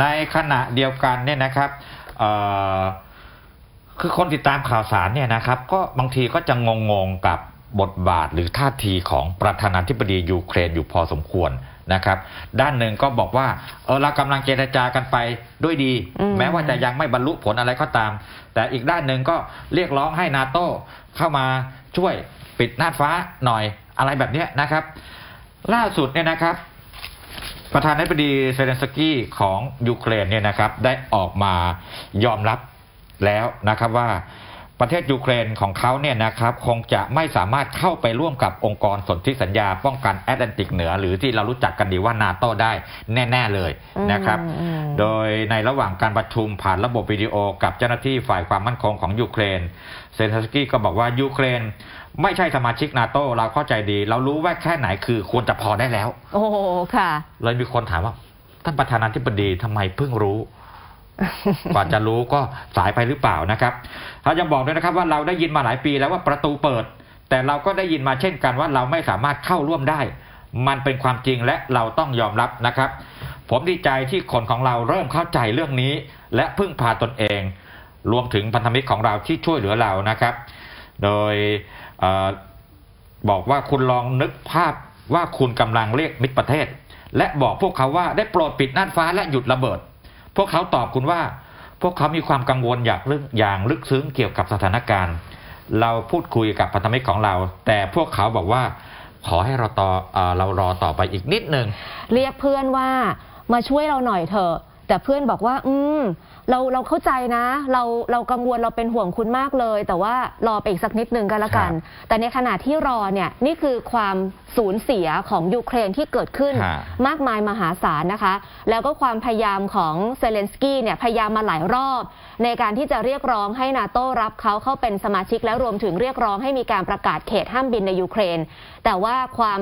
ในขณะเดียวกันเนี่ยนะครับเอ่อคือคนติดตามข่าวสารเนี่ยนะครับ ก็บางทีก็จะงงๆกับบทบาทหรือท่าทีของประธานาธิบดียูเครนอยู่พอสมควรนะครับ ด้านหนึ่งก็บอกว่าเออเรากำลังเจรจากันไปด้วยดีอืมแม้ว่าจะยังไม่บรรลุผลอะไรก็ตาม แต่อีกด้านหนึ่งก็เรียกร้องให้นาโต้เข้ามาช่วยปิดน่านฟ้าหน่อยอะไรแบบเนี้ยนะครับ ล่าสุดเนี่ยนะครับ ประธานาธิบดีเซเลนสกี้ของยูเครนเนี่ยนะครับได้ออกมายอมรับแล้วนะครับว่า ประเทศยูเครนของเขาเนี่ยนะครับคงจะไม่สามารถเข้าไปร่วมกับองค์กรสนธิสัญญาป้องกันแอตแลนติกเหนือ หรือที่เรารู้จักกันดีว่านาโตได้แน่ ๆเลยนะครับอืมอืมโดยในระหว่างการประชุมผ่านระบบวิดีโอกับเจ้าหน้าที่ฝ่ายความมั่นคงของยูเครนเซนทสกี้ก็บอกว่ายูเครนไม่ใช่สมาชิกนาโตเราเข้าใจดี เรารู้ว่าแค่ไหนคือควรจะพอได้แล้ว โอ้โหค่ะ เลยมีคนถามว่าท่านประธานาธิบดีทำไมเพิ่งรู้ กว่าจะรู้ก็สายไปหรือเปล่านะครับเขายังบอกด้วยนะครับว่าเราได้ยินมาหลายปีแล้วว่าประตูเปิด แต่เราก็ได้ยินมาเช่นกันว่าเราไม่สามารถเข้าร่วมได้ มันเป็นความจริงและเราต้องยอมรับนะครับ ผมดีใจที่คนของเราเริ่มเข้าใจเรื่องนี้ และพึ่งพาตนเอง รวมถึงพันธมิตรของเราที่ช่วยเหลือเรานะครับ โดยออบอกว่าคุณลองนึกภาพว่าคุณกำลังเรียกมิตรประเทศ และบอกพวกเขาว่าได้โปรดปิดน่านฟ้าและหยุดระเบิด พวกเขาตอบคุณว่า พวกเขามีความกังวลอยางลึกอย่างลึกซึ้งเกี่ยวกับสถานการณ์ เราพูดคุยกับพันธมิตรของเรา แต่พวกเขาบอกว่าขอให้เราต่อเอเรารอต่อไปอีกนิดนึง เรียกเพื่อนว่ามาช่วยเราหน่อยเถอะแต่เพื่อนบอกว่า อื มเราเราเข้าใจนะ เราเรากังวลเราเป็นห่วงคุณมากเลย แต่ว่ารอไปอีกสักนิดนึงก็แล้วกัน แต่ในขณะที่รอเนี่ยนี่คือความสูญเสียของยูเครนที่เกิดขึ้น ฮะ มากมายมหาศาลนะคะ แล้วก็ความพยายามของเซเลนสกี้เนี่ยพยายามมาหลายรอบ ในการที่จะเรียกร้องให้นาโต้รับเขาเข้าเป็นสมาชิกแล้วรวมถึงเรียกร้องให้มีการประกาศเขตห้ามบินในยูเครน แต่ว่าความ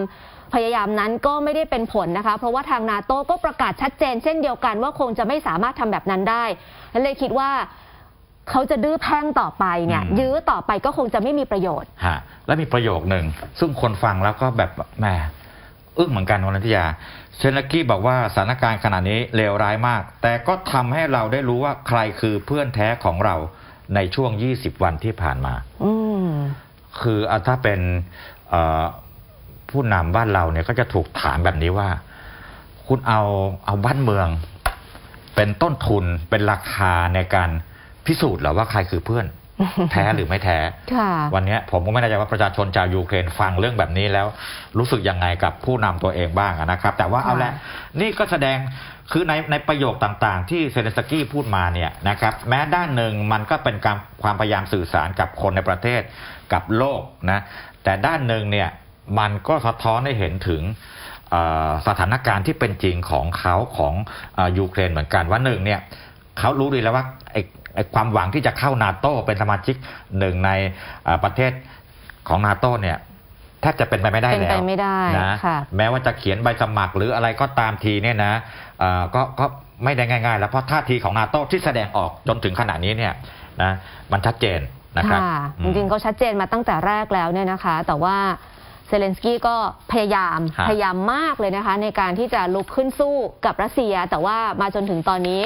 พยายามนั้นก็ไม่ได้เป็นผลนะคะ เพราะว่าทางนาโต้ก็ประกาศชัดเจนเช่นเดียวกันว่าคงจะไม่สามารถทำแบบนั้นได้นั้นเลยคิดว่าเขาจะดื้อแพ่งต่อไปเนี่ยอืมยื้อต่อไปก็คงจะไม่มีประโยชน์ ฮะและมีประโยคหนึ่ง ซึ่งคนฟังแล้วก็แบบแหมอึ้งเหมือนกันวันนันทิยาเชนลักกี้บอกว่าสถานการณ์ขณะนี้เลวร้ายมาก แต่ก็ทำให้เราได้รู้ว่าใครคือเพื่อนแท้ของเราในช่วง 20 วันที่ผ่านมา อืม คืออะถ้าเป็นเอ่อผู้นำบ้านเราเนี่ยก็จะถูกถามแบบนี้ว่า คุณเอาเอาบ้านเมือง เป็นต้นทุนเป็นราคาในการพิสูจน์เหรอว่าใครคือเพื่อน แท้หรือไม่แท้ค่ะวันเนี้ยผมก็ไม่แน่ใจว่าประชาชนชาวยูเครนฟังเรื่องแบบนี้แล้วรู้สึกยังไงกับผู้นำตัวเองบ้างอะนะครับ แต่ว่าค่ะเอาละนี่ก็แสดงคือในในประโยคต่างๆ ที่เซเลนสกี้พูดมาเนี่ยนะครับแม้ด้านหนึ่งมันก็เป็นการความพยายามสื่อสารกับคนในประเทศกับโลกนะแต่ด้านหนึ่งเนี่ยมันก็สะท้อนให้เห็นถึงเอ่อ สถานการณ์ที่เป็นจริงของเขาของเออยูเครนเหมือนกันว่าหนึ่งเนี่ยเขารู้ดีแล้วว่าไอ้ไอ้ความหวังที่จะเข้านาโตเป็นสมาชิกหนึ่งในเอ่อประเทศของนาโตเนี่ยแทบจะเป็นไปไม่ได้เป็นแล้วไปไม่ได้นะค่ะแม้ว่าจะเขียนใบสมัครหรืออะไรก็ตามทีเนี่ยนะเอ่อก็ก็ไม่ได้ง่าย ๆ แล้วเพราะท่าทีของนาโตที่แสดงออกจนถึงขณะนี้เนี่ยนะมันชัดเจนนะครับค่ะอืจมริงๆเขาชัดเจนมาตั้งแต่แรกแล้วเนี่ยนะคะ แต่ว่า เซเลนสกี้ก็พยายามครับพยายามมากเลยนะคะ ในการที่จะลุกขึ้นสู้กับรัสเซีย แต่ว่ามาจนถึงตอนนี้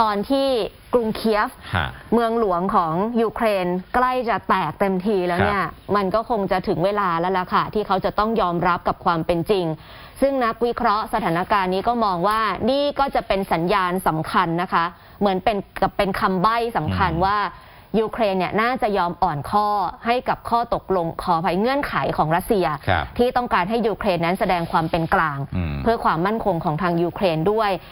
ตอนที่กรุงเคียฟ ฮะ เมืองหลวงของยูเครนใกล้จะแตกเต็มทีแล้วเนี่ย มันก็คงจะถึงเวลาแล้วล่ะค่ะ ที่เขาจะต้องยอมรับกับความเป็นจริง ซึ่งนักวิเคราะห์สถานการณ์นี้ก็มองว่านี่ก็จะเป็นสัญญาณสำคัญนะคะ เหมือนเป็นกับเป็นคำใบ้สำคัญอืมว่า ยูเครนเนี่ยน่าจะยอมอ่อนข้อให้กับข้อตกลงขออภัยเงื่อนไขของรัสเซีย ครับที่ต้องการให้ยูเครนนั้นแสดงความเป็นกลาง อืม เพื่อความมั่นคงของทางยูเครนด้วย